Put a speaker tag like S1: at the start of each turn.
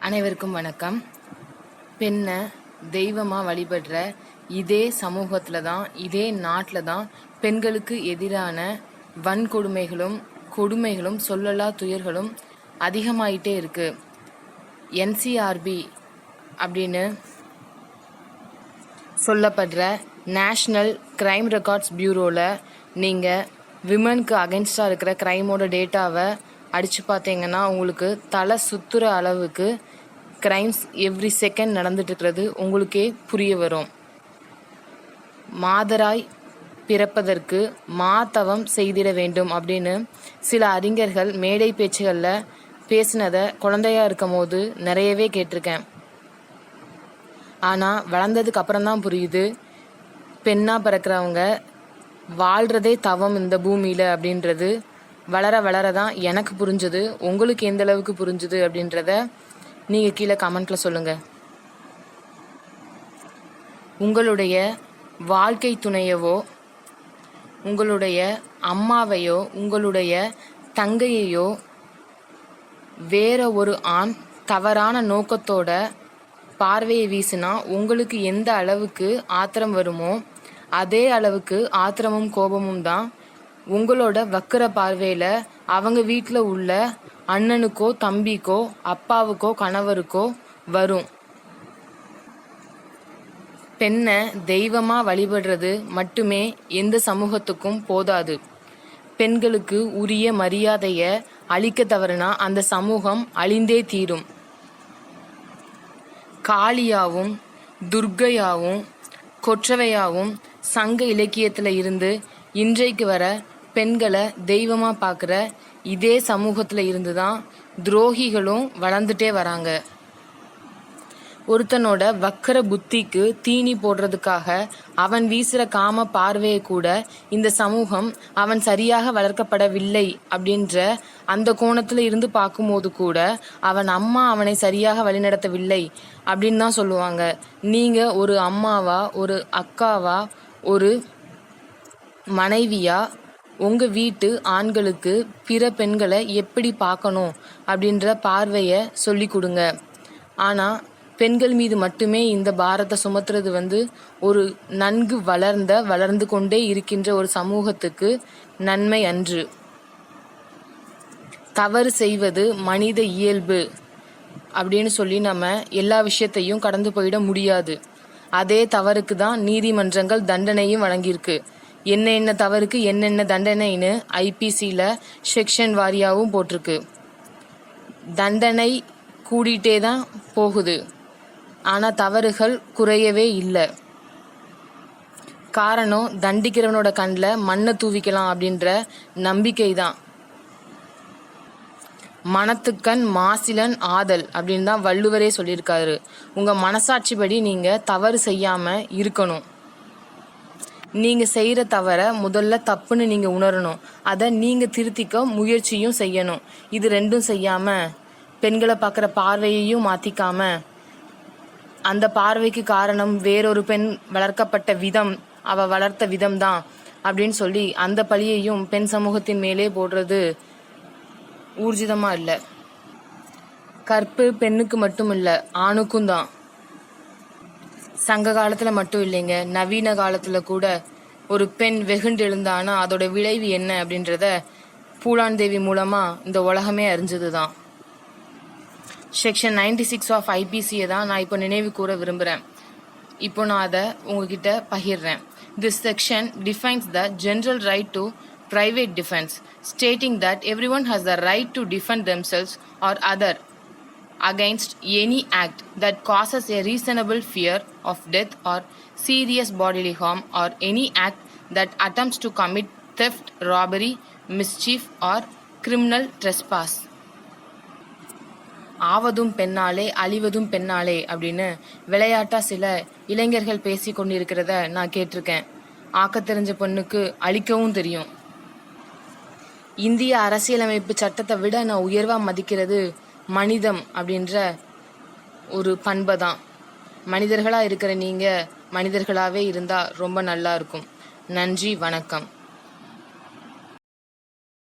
S1: அனைவருக்கும் வணக்கம். பெண்ணை தெய்வமாக வழிபடுற இதே சமூகத்தில் தான் இதே நாட்டில் தான் பெண்களுக்கு எதிரான வன்கொடுமைகளும் கொடுமைகளும் சொல்லலா துயர்களும் அதிகமாயிட்டே இருக்கு. என்சிஆர்பி அப்படின்னு சொல்லப்படுற நேஷ்னல் க்ரைம் ரெக்கார்ட்ஸ் பியூரோவில் நீங்கள் விமனுக்கு அகென்ஸ்டாக இருக்கிற க்ரைமோட டேட்டாவை அடித்து பார்த்தீங்கன்னா உங்களுக்கு தலை சுத்துற அளவுக்கு கிரைம்ஸ் எவ்ரி செகண்ட் நடந்துட்டுருக்கிறது உங்களுக்கே புரிய வரும். மாதராய் பிறப்பதற்கு மாதவம் செய்திட வேண்டும் அப்படின்னு சில அறிஞர்கள் மேடை பேச்சுகளில் பேசினதை குழந்தையா இருக்கும் போது நிறையவே கேட்டிருக்கேன். ஆனால் வளர்ந்ததுக்கு அப்புறம் தான் புரியுது பெண்ணாக பிறக்கிறவங்க வாழ்கிறதே தவம் இந்த பூமியில் அப்படின்றது. வளர வளர தான் எனக்கு புரிஞ்சது உங்களுக்கு எந்த அளவுக்கு புரிஞ்சுது அப்படின்றத நீங்கள் கீழே கமெண்ட்டில் சொல்லுங்கள் உங்களுடைய வாழ்க்கை துணையவோ உங்களுடைய அம்மாவையோ உங்களுடைய தங்கையையோ வேற ஒரு ஆண் தவறான நோக்கத்தோட பார்வையை வீசினா உங்களுக்கு எந்த அளவுக்கு ஆத்திரம் வருமோ அதே அளவுக்கு ஆத்திரமும் கோபமும் தான் உங்களோட வக்கர பார்வையில் அவங்க வீட்டில் உள்ள அண்ணனுக்கோ தம்பிக்கோ அப்பாவுக்கோ கணவருக்கோ வரும். பெண்ணை தெய்வமா வழிபடுறது மட்டுமே எந்த சமூகத்துக்கும் போதாது. பெண்களுக்கு உரிய மரியாதைய அளிக்க தவறுனா அந்த சமூகம் அழிந்தே தீரும். காளியாவும் துர்க்கையாவும் கொற்றவையாவும் சங்க இலக்கியத்தில் இருந்து இன்றைக்கு வர பெண்களை தெய்வமாக பார்க்குற இதே சமூகத்தில் இருந்து தான் துரோகிகளும் வளர்ந்துட்டே வராங்க. ஒருத்தனோட வக்கர புத்திக்கு தீனி போடுறதுக்காக அவன் வீசுற காம பார்வையை கூட இந்த சமூகம் அவன் சரியாக வளர்க்கப்படவில்லை அப்படின்ற அந்த கோணத்துல இருந்து பார்க்கும்போது கூட அவன் அம்மா அவனை சரியாக வழிநடத்தவில்லை அப்படின்னு தான் சொல்லுவாங்க. நீங்க ஒரு அம்மாவா ஒரு அக்காவா ஒரு மனைவியா உங்க வீட்டு ஆண்களுக்கு பிற பெண்களை எப்படி பார்க்கணும் அப்படின்ற பார்வையை சொல்லி கொடுங்க. ஆனா பெண்கள் மீது மட்டுமே இந்த பாரத்தை சுமத்துறது வந்து ஒரு நன்கு வளர்ந்த வளர்ந்து கொண்டே இருக்கின்ற ஒரு சமூகத்துக்கு நன்மை அன்று. தவறு செய்வது மனித இயல்பு அப்படின்னு சொல்லி நம்ம எல்லா விஷயத்தையும் கடந்து போயிட முடியாது. அதே தவறுக்கு தான் நீதிமன்றங்கள் தண்டனையும் வழங்கியிருக்கு. என்ன என்ன தவறுக்கு என்னென்ன தண்டனைன்னு ஐபிசியில் செக்ஷன் வாரியாகவும் போட்டிருக்கு. தண்டனை கூடிட்டே தான் போகுது. ஆனால் தவறுகள் குறையவே இல்லை. காரணம் தண்டிக்கிறவனோட கண்ணில் மண்ணை தூவிக்கலாம் அப்படின்ற நம்பிக்கை தான். மனத்துக்கண் மாசிலன் ஆதல் அப்படின்னு தான் வள்ளுவரே சொல்லியிருக்காரு. உங்கள் மனசாட்சிப்படி நீங்கள் தவறு செய்யாமல் இருக்கணும். நீங்க செய்யற தவற முதல்ல தப்புன்னு நீங்க உணரணும். அதை நீங்க திருத்திக்க முயற்சியும் செய்யணும். இது ரெண்டும் செய்யாம பெண்களை பார்க்குற பார்வையையும் மாத்திக்காம அந்த பார்வைக்கு காரணம் வேறொரு பெண் வளர்க்கப்பட்ட விதம் அவ வளர்த்த விதம் தான் அப்படின்னு சொல்லி அந்த பழியையும் பெண் சமூகத்தின் மேலே போடுறது ஊர்ஜிதமா இல்லை. கற்பு பெண்ணுக்கு மட்டும் இல்லை ஆணுக்கும் தான். சங்க காலத்துல மட்டும் இல்லைங்க. நவீன காலத்துல கூட ஒரு பெண் வெகுண்டு எழுந்தானா அதோட விளைவு என்ன அப்படின்றத பூலான் தேவி மூலமா இந்த உலகமே அறிஞ்சது தான் செக்ஷன் நைன்டி சிக்ஸ் ஆஃப் ஐபிசியை தான் நான் இப்போ நினைவு கூற விரும்புகிறேன் இப்போ நான் அதை உங்ககிட்ட பகிர்றேன். This section defines the general right to private defense, stating that everyone has the right to defend themselves or other. Against any act that causes a reasonable fear of death or serious bodily harm or any act that attempts to commit theft, robbery, mischief, or criminal trespass. ஆவதும் பெண்ணாலே அழிவதும் பெண்ணாலே அப்படின்னு விளையாட்டா சில இளைஞர்கள் பேசி கொண்டிருக்கிறத நான் கேட்டிருக்கேன் ஆக்க தெரிஞ்ச பொண்ணுக்கு அழிக்கவும் தெரியும் இந்திய அரசியலமைப்பு சட்டத்தை விட நான் உயர்வா மதிக்கிறது மனிதம் அப்படின்ற ஒரு பண்பை தான் மனிதர்களாக இருக்கிற நீங்கள் மனிதர்களாகவே இருந்தால் ரொம்ப நல்லா இருக்கும். நன்றி வணக்கம்.